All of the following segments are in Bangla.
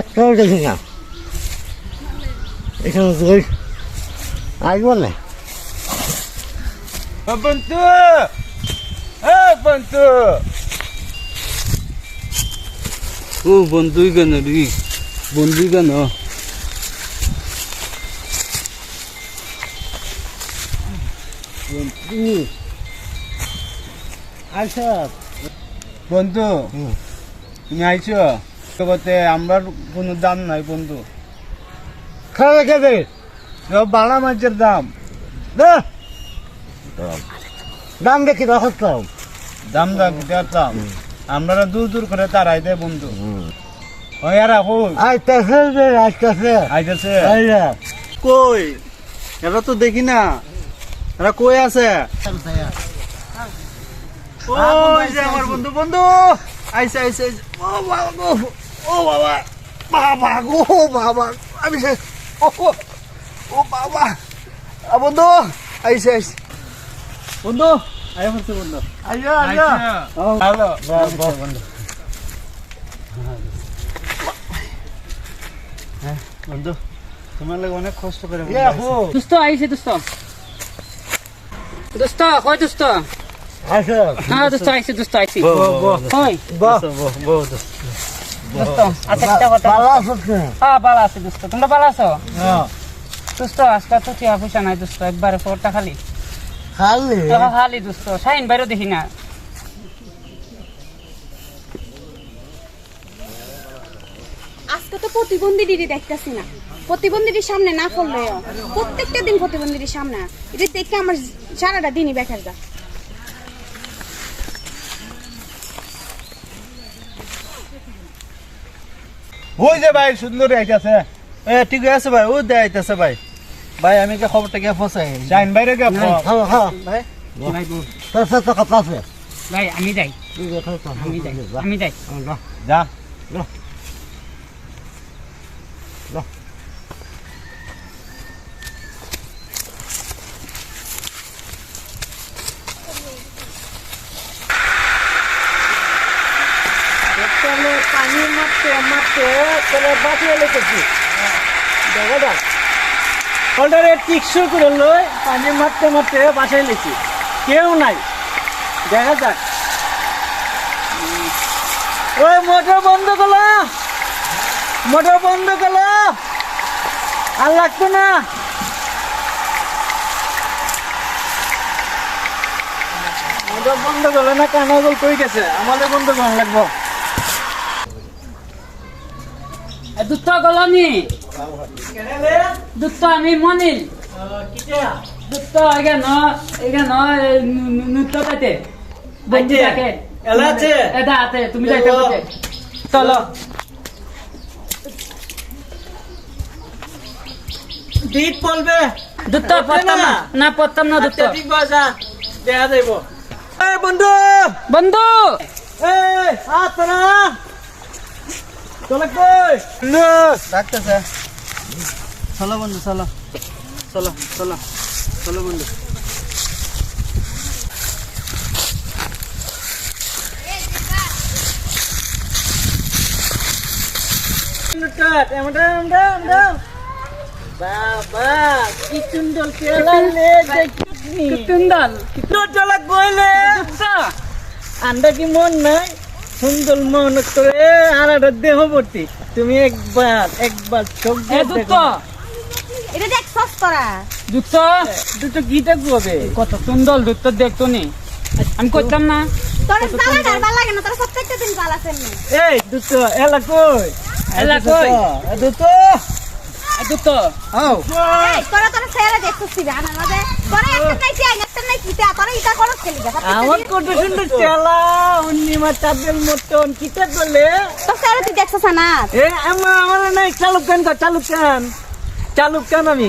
একটাও দেখি না। এখানে আসব না? বন্ধু বন্ধু। ও বন্ধুই কেন রি বন্ধুই কেন আসো বন্ধু। তুমি আইছো জগতে আমার কোনো দাম নাই বন্ধু। খেবে সব বালা মাছের দাম। দাম। দেখি রাখতাম দাম দাম দেখতাম আমরা দূর দূর করে তারাই দে বন্ধু। ওই আর কই? আইতাছে। কই? এরা তো দেখি না। এরা কই আছে? ওই যে আমার বন্ধু বন্ধু। আইসে আইসে আইসে। ও বাবা ও বাবা বাবা গো বাবা। আমি ও বাবা। বন্ধু আইসে আইসে বন্ধু আয় বন্ধু বন্ধু। আইয়া আইয়া হ্যালো। বন্ধু হ্যাঁ বন্ধু তোমার লাগে অনেক কষ্ট করে বন্ধু আইছি। দোস্ত আইছে দোস্ত দোস্ত কই দোস্ত আসো হ্যাঁ দোস্ত আইছে দোস্ত আইছে বো, বো, বো। কই? বাহ বো, বো, দোস্ত। দোস্ত আচ্ছা একটা কথা। ভালো আছো তো? হ্যাঁ ভালো আছে দোস্ত তোমরা ভালো আছো? হ্যাঁ। দোস্ত আজকে তো টিয়া পয়সা নাই দোস্ত একবারে ফোরটা খালি। খালি? খালি দোস্ত বাইরেও দেখি না। আজকে তো প্রতিবন্ধীদেরই দেখতেছি না। সামনে না প্রত্যেকটা দিন প্রতিবন্ধীদের সামনে। এটা দেখে আমার সারাটা দিনই বেকার যা ওই যে ভাই সুন্দরী আইতাছে। এ ঠিক আছে ভাই ও দেয় আইতেছে ভাই। ভাই আমি কে খবরটা কে ফসাই শাইন বাইরে গে হ্যাঁ হ্যাঁ ভাই? ভাই গো, পাঁচশো টাকা পাশে ভাই আমি যাই। আমি যাই। আমি যাই। যা। পানি মারতে মারতে তোরা বাঁচিয়ে লেগেছি দেখা যাক। হোল্ডারে টিকসু করে লই পানি মারতে মারতে বাসায় লেছি। কেউ নাই। দেখা যাক। ওই মোটর বন্ধ করল মোটর বন্ধ করল আর লাগতো না। মোটর বন্ধ করল না কানাগল কই গেছে? আমাদের বন্ধ করা লাগবো। এ দুধ দুধ আমি মনিল। দুধ এখান এখান নৃত্য পাইতে। বন্ধু? থাকে? এটা আছে? তুমি যাইতে চলো। দিত পলবে দুধ পড়তাম না। না পড়তাম না আচ্ছা ঠিক বাজা। দেখা যাইব। এই বন্ধু। বন্ধু! এই আতরা চলে কই? ডাকতেছে। চলো বন্ধু চলো চলো চলো চলো বন্ধু নুটাত এমডা এমডা এমডা বাবা কি সুন্দর কেলা লে দেখনি কুতুন্দাল তো চলা কইলে দুধ আন্ডা কি মন নাই সুন্দর মন করে আর একটা দেহ ভর্তি। তুমি একবার একবার চোখ দিয়ে দেখো। এটা দেখ সস করা। দুঃখ দুটো কি দেখব হবে কত সুন্দর দুধ দেখতো নি। আমি করতাম না। তোর জ্বালা ডার লাগে না তোর প্রত্যেকটা দিন জ্বালা এই দুটো এলা কই? এলা কই? দুটো এ দুধ আও এই তোরা তোরা ছেড়ে দেখছিস আনার মাঝে তোরা একটা নাই চাই একটা নাই কিতা তোরা ইটা করস খেলি যা আমার কত সুন্দর চেলা উন্নিমা চাপেল মতন কিতা করলে তো ছেড়ে তুই দেখছিস না এ আমার আমার নাই চালুক কর চালুক কান চালুক কান আমি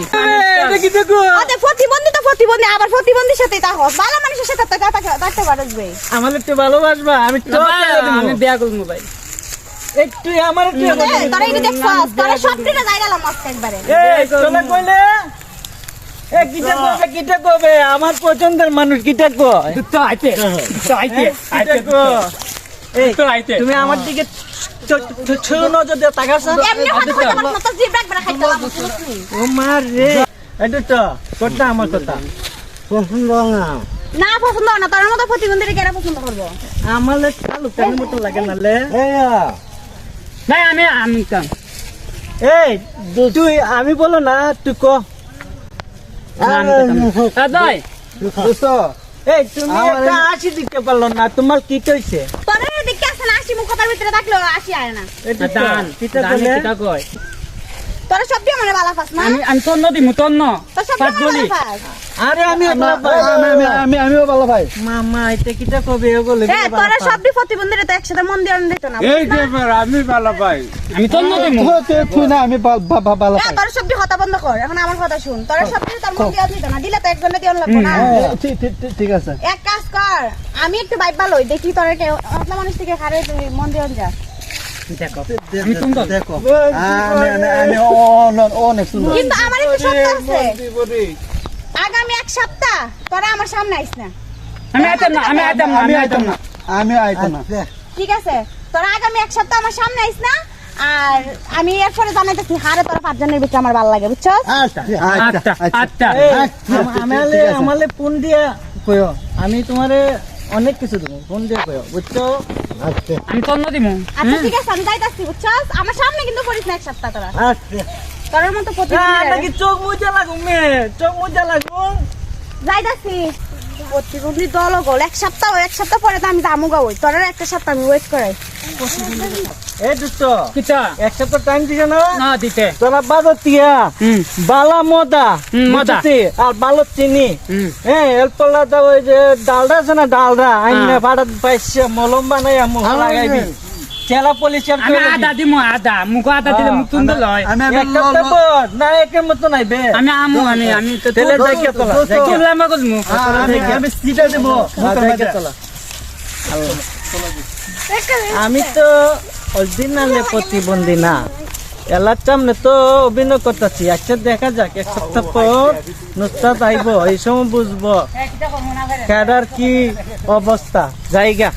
এটা কি দেখো ওতে প্রতিবন্ধী তো প্রতিবন্ধী আবার প্রতিবন্ধীর সাথে তা হস ভালো মানুষের সাথে তো কথা থাকতে পারবে আমার একটু ভালোবাসবা আমি তো আমি বিয়া করব ভাই একটু আমার একটু তোরা এটা তোরা সব গেলাম মস্ত একবারে। এই চলে কইলে? এ কিটা কবে কিটা কবে আমার পছন্দের মানুষ কিটা কয়? তো আইতে তো আইতে কয়? এই তো আইতে। তুমি আমার দিকে ছো নজর দিয়ে তাকাছ এমনি কথা পারছ না তো রাখবে না খাইতে ও মার রে। এটা তো কথা আমার কথা। পছন্দ না। না পছন্দ না তোর মতো প্রতিবন্ধীরা কেরা পছন্দ করব। আমার কেন মতো লাগে না লে। নাই আমি আমি কাম এই তুই আমি বলো না তুই ক। দাদাই এই তুমি একটা হাসি দিতে পারল না তোমার কি কইছে? তোর দিকে আছে না আসি মুখ কথার ভিতরে থাকল আসি আয় না। এটা দান? কিটা কয়? তোরা সব দিয়ে মানে বালা ফাস না? আমি আমি তন্ন দিমু তন্ন। পাঁচ বলি বালা আরে আমি আমি আমি আমিও ভালো ভাই মামা এটা কিটা কবে বলে হ্যাঁ তোরা সব দিয়ে প্রতিবন্ধীরা তো একসাথে মন দিয়ে দিত না এই ব্যাপার আমি ভালো পাই আমি তন্ন দিমু। তুই না আমি ভালো হ্যাঁ তোরা সব দিয়ে হতা বন্ধ কর এখন আমার কথা শুন। তোরা সব দিয়ে তোর মন দিয়ে দিত না দিলে তো একজনে দিয়ে লাগবো না। ঠিক ঠিক ঠিক আছে। এক কাজ কর আমি একটু বাইক ভালোই দেখি তোরা কে হতলা মানুষ থেকে তুই মন দিয়ে যা। দেখো। আমি তুমি দেখো। অনেক অনেক সুন্দর। কিন্তু আমার একটু সত্য আছে। আগামী এক সপ্তাহ তোরা আমার সামনে আইস না। আমি আইতাম না আমি আইতাম না আমি আইতাম না। আমি আইতো না। ঠিক আছে তোরা আগামী এক সপ্তাহ আমার সামনে আইস না আর আমি এরপরে জানাইতেছি হারে তোরা পাঁচজনের ভিতরে আমার ভালো লাগে বুঝছ? আচ্ছা আচ্ছা আচ্ছা আচ্ছা, আমালে আমালে ফোন দিয়া কইও। আমি তোমারে অনেক কিছু দেবো ফোন দিয়ে কইও বুঝছ? আচ্ছা আমি তন্ন দিমু। আচ্ছা ঠিক আছে আমি যাইতাছি বুঝছস? আমার সামনে কিন্তু করিস না এক সপ্তাহ তোরা। আচ্ছা। তোর মতো না, প্রতিবন্ধী নাকি চোখ মুজা লাগুন মে চোখ মুজা লাগুম। যাইতাছি। প্রতিবন্ধী দল গোল। এক সপ্তাহ এক সপ্তাহ পরে তো আমি দামুগা ওই তোরা একটা সপ্তাহ আমি ওয়েট করাই। এ দুষ্ট কিটা? এক সপ্তাহ টাইম দিছে না? না দিতে। তোরা বাদত তিয়া বালা মদা। মদা। বুঝছি? আর বালো চিনি হ্যাঁ এরপর তো ওই যে ডালডা আছে না ডালডা? আইনে ভাড়া পাইছে মলম বানাই মুখ লাগাইবি। চেলা পুলিশের আমি আদা দিমু আদা। মুখ আদা দিলে মুখ লয় আমি আমি না একের মতো নাই বে। আমি আমু আমি আমি তো তেলে দেখে তোলা দেখে করমু আমি আমি সিটা দেব। দেখে তোলা। আমি তো অরিজিনালে প্রতিবন্ধী না। এলার সামনে তো অভিনয় করতেছি। একটা দেখা যাক এক সপ্তাহ পর নুস্তাদ আইব এই সময় বুঝব। খেলার কি অবস্থা? জায়গা।